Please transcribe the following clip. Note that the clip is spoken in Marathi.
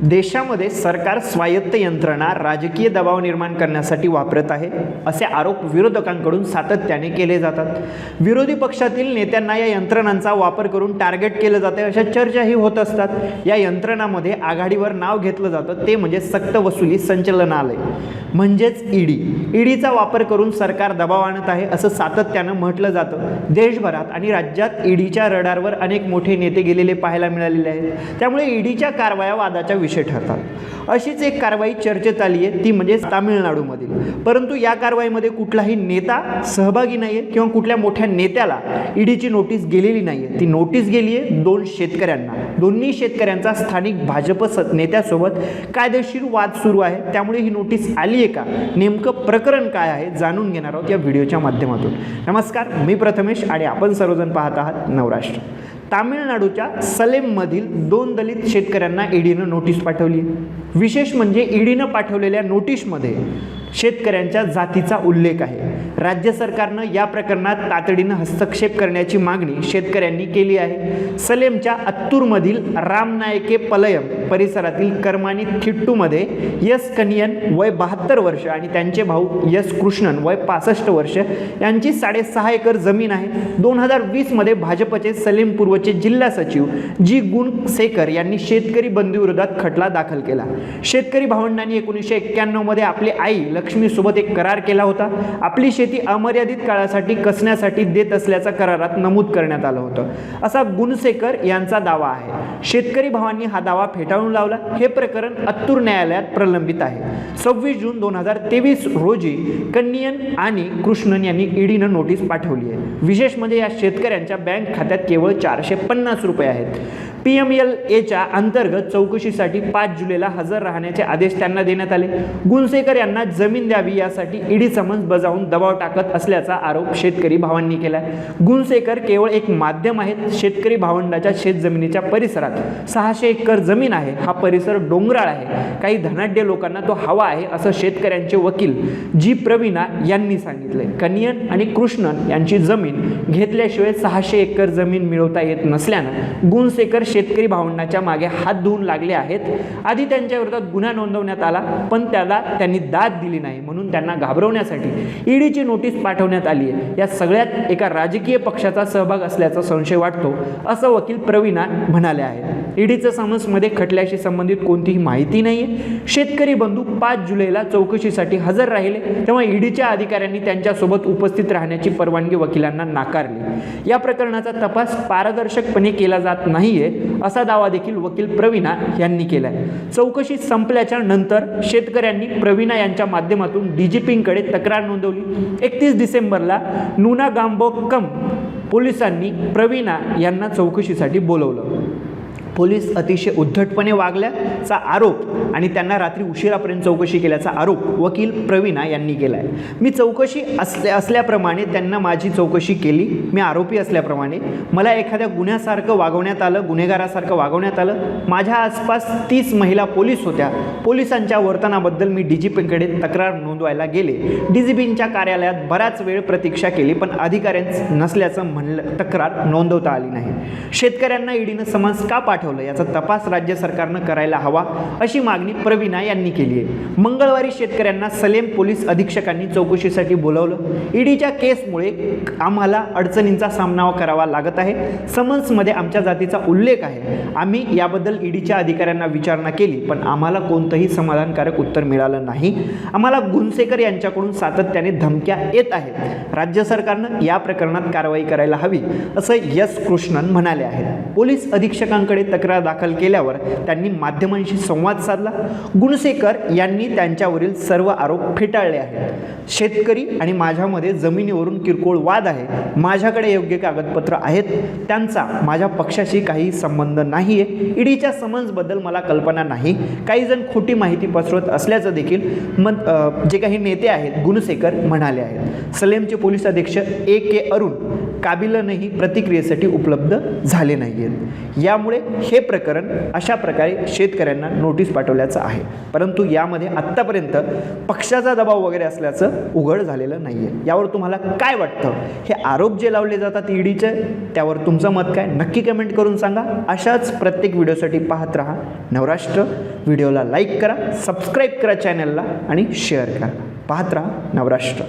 देशामध्ये सरकार स्वायत्त यंत्रणा राजकीय दबाव निर्माण करण्यासाठी वापरत आहे असे आरोप विरोधकांकडून सातत्याने केले जातात. विरोधी पक्षातील नेत्यांना या यंत्रणांचा वापर करून टार्गेट केलं जातं अशा चर्चाही होत असतात. या यंत्रणामध्ये आघाडीवर नाव घेतलं जातं ते म्हणजे सक्त वसुली संचलनालय. म्हणजेच ईडी. ईडीचा वापर करून सरकार दबाव आणत आहे असं सातत्यानं म्हटलं जातं. देशभरात आणि राज्यात ईडीच्या रडारवर अनेक मोठे नेते गेलेले पाहायला मिळालेले आहेत. त्यामुळे ईडीच्या कारवाया वादाच्या विषय ठरतात. अशीच एक कारवाई चर्चेत आली आहे ती म्हणजे तामिळनाडूमधील. परंतु या कारवाईमध्ये कुठलाही नेता सहभागी नाही आहे किंवा कुठल्या मोठ्या नेत्याला ईडीची नोटीस गेलेली नाही आहे ती नोटीस गेली आहे दोन शेतकऱ्यांना. दोन्ही शेतकऱ्यांचा स्थानिक भाजप स नेत्यासोबत कायदेशीर वाद सुरू आहे. त्यामुळे ही नोटीस आली आहे का? नेमकं प्रकरण काय आहे जाणून घेणार आहोत या व्हिडिओच्या माध्यमातून. नमस्कार मी प्रथमेश आणि आपण सर्वजण पाहत आहात नवराष्ट्र. तामिळनाडूच्या सलेममधील दोन दलित शेतकऱ्यांना ईडीनं नोटीस पाठवली. विशेष म्हणजे ईडीनं पाठवलेल्या नोटीसमध्ये शेतकऱ्यांच्या जातीचा उल्लेख आहे. राज्य सरकारनं या प्रकरणात तातडीनं हस्तक्षेप करण्याची मागणी शेतकऱ्यांनी केली आहे. सलेमच्या अत्तूरमधील रामनायके पलयम परिसरातील कर्मानी थिट्टूमध्ये यस कनियन वय बहात्तर वर्ष आणि त्यांचे भाऊ यस कृष्णन वय पासष्ट वर्ष यांची साडेसहा एकर जमीन आहे. दोन हजार वीसमध्ये भाजपचे सलेम पूर्वचे जिल्हा सचिव जी गुणसेकर यांनी शेतकरी बंदीविरोधात खटला दाखल केला. शेतकरी भावंडांनी एकोणीसशे एक्क्याण्णवमध्ये आपली आई लक्ष्मीसोबत एक करार केला होता. आपली शेती अमर्यादित काळासाठी कसण्यासाठी देत असल्याचा करारात नमूद करण्यात आलं होतं. असा गुणसेकर यांचा दावा आहे. शेतकरी भावांनी हा दावा फेटाळून लावला. हे प्रकरण अत्तूर न्यायालयात प्रलंबित आहे. सव्वीस जून दोन हजार तेवीस रोजी कन्नियन आणि कृष्णन यांनी ईडीनं नोटीस पाठवली आहे. विशेष म्हणजे या शेतकऱ्यांच्या बँक खात्यात केवळ चारशे पन्नास रुपये आहेत. पी एम एल एच्या अंतर्गत चौकशीसाठी पाच जुलैला हजर राहण्याचे आदेश त्यांना देण्यात आले. गुणसेकर यांना जमीन जमीन द्यावी यासाठी ईडी समन्स बजावून दबाव टाकत असल्याचा आरोप शेतकरी भावांनी केला गुणसेकर केवळ एक माध्यम आहेत शेतकरी भावंडाच्या शेतजमिनीच्या परिसरात. सहाशे एकर जमीन आहे हा परिसर डोंगराळ आहे. काही धनाढ्य लोकांना तो हवा आहे असं शेतकऱ्यांचे वकील जी प्रवीणा यांनी सांगितले कनियन आणि कृष्णन यांची जमीन घेतल्याशिवाय सहाशे एकर जमीन मिळवता येत नसल्यानं गुणसेकर शेतकरी भावंडाच्या मागे हात धुवून लागले आहेत. आधी त्यांच्या विरोधात गुन्हा नोंदवण्यात आला पण त्याला त्यांनी दाद दिली नाही. म्हणून त्यांना घाबरवण्यासाठी ईडीची नोटीस पाठवण्यात आली आहे. या सगळ्यात एका राजकीय पक्षाचा सहभाग असल्याचा संशय वाटतो असं वकील प्रवीणा म्हणाले आहेत. ईडीचं समन्समध्ये खटल्याशी संबंधित कोणतीही माहिती नाही आहे शेतकरी बंधू पाच जुलैला चौकशीसाठी हजर राहिले तेव्हा ईडीच्या अधिकाऱ्यांनी त्यांच्यासोबत उपस्थित राहण्याची परवानगी वकिलांना नाकारली. या प्रकरणाचा तपास पारदर्शकपणे केला जात नाहीये असा दावा देखील वकील प्रवीणा यांनी केला आहे चौकशी संपल्याच्या नंतर शेतकऱ्यांनी प्रवीणा यांच्या माध्यमातून माध्यमातून डीजीपींकडे तक्रार नोंदवली. एकतीस डिसेंबरला नुना गांबोकम पोलिसांनी प्रवीणा यांना चौकशीसाठी बोलवलं. पोलीस अतिशय उद्धटपणे वागल्याचा आरोप आणि त्यांना रात्री उशिरापर्यंत चौकशी केल्याचा आरोप वकील प्रवीणा यांनी केला आहे मी चौकशी असल्या असल्याप्रमाणे त्यांना माझी चौकशी केली. मी आरोपी असल्याप्रमाणे. मला एखाद्या गुन्ह्यासारखं वागवण्यात आलं गुन्हेगारासारखं वागवण्यात आलं. माझ्या आसपास तीस महिला पोलीस होत्या. पोलिसांच्या वर्तनाबद्दल मी डी जी पीकडे तक्रार नोंदवायला गेले. डी जी पींच्या कार्यालयात बराच वेळ प्रतीक्षा केली पण अधिकाऱ्यांच नसल्याचं म्हणलं तक्रार नोंदवता आली नाही. शेतकऱ्यांना ईडीनं समन्स का पाठवलं? याचा तपास राज्य सरकारनं करायला हवा अशी मागणी प्रवीणा यांनी केली आहे. मंगळवारी शेतकऱ्यांना सलेम पोलीस अधीक्षकांनी चौकशीसाठी बोलवलं. ईडीच्या केसमुळे आम्हाला अडचणींचा सामना करावा लागत आहे. समन्समध्ये आमच्या जातीचा उल्लेख आहे. आम्ही याबद्दल ईडीच्या अधिकाऱ्यांना विचारणा केली पण आम्हाला कोणतंही समाधानकारक उत्तर मिळालं नाही. आम्हाला गुणसेकर यांच्याकडून सातत्याने धमक्या येत आहेत. राज्य सरकारनं या प्रकरणात कारवाई करायला हवी असं यस कृष्णन म्हणाले आहेत. पोलीस अधीक्षकांकडे तक्रार दाखल केल्यावर त्यांनी माध्यमांशी संवाद साधला. गुणसेकर यांनी त्यांच्यावरील सर्व आरोप फेटाळले आहेत. शेतकरी आणि माझ्यामध्ये जमिनीवरून किरकोळ वाद आहे. माझ्याकडे योग्य कागदपत्र आहेत. त्यांचा माझ्या पक्षाशी काही संबंध नाही आहे ईडीच्या समन्सबद्दल मला कल्पना नाही. काही जण खोटी माहिती पसरवत असल्याचं देखील मन जे काही नेते आहेत गुणसेकर म्हणाले आहेत. सलेमचे पोलीस अधीक्षक ए के अरुण काबिलनही प्रतिक्रियेसाठी उपलब्ध झाले नाही आहेत यामुळे हे प्रकरण अशा प्रकारे शेतकऱ्यांना नोटीस पाठवल्याचं आहे. परंतु यामध्ये आत्तापर्यंत पक्षाचा दबाव वगैरे असल्याचं उघड झालेलं नाही आहे यावर तुम्हाला काय वाटतं? हे आरोप जे लावले जातात ईडीचे त्यावर तुमचं मत काय? नक्की कमेंट करून सांगा. अशाच प्रत्येक व्हिडिओसाठी पाहत राहा. नवराष्ट्र व्हिडिओला लाईक करा सबस्क्राईब करा चॅनलला आणि शेअर करा. पाहत राहा नवराष्ट्र.